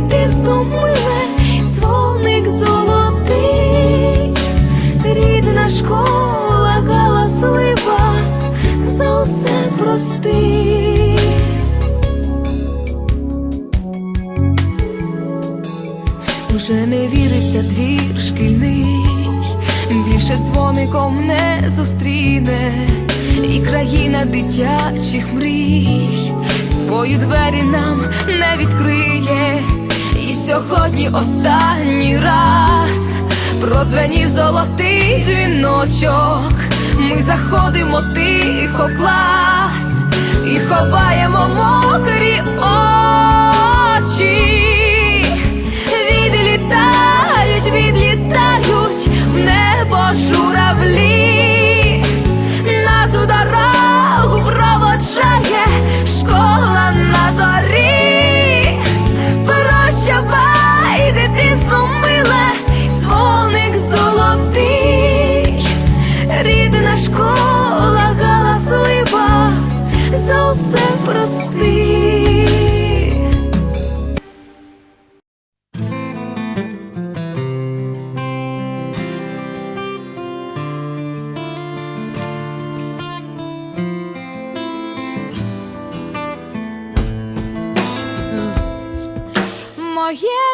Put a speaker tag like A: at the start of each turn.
A: Дитинство миле, дзвоник золотий, рідна школа галаслива, за усе прости. Уже не віриться двір шкільний, більше дзвоником не зустріне, і країна дитячих мрій свої двері нам не відкриє. І сьогодні останній раз продзвенів золотий дзвіночок. Ми заходимо тихо в клас і ховаємо мокрі очі. here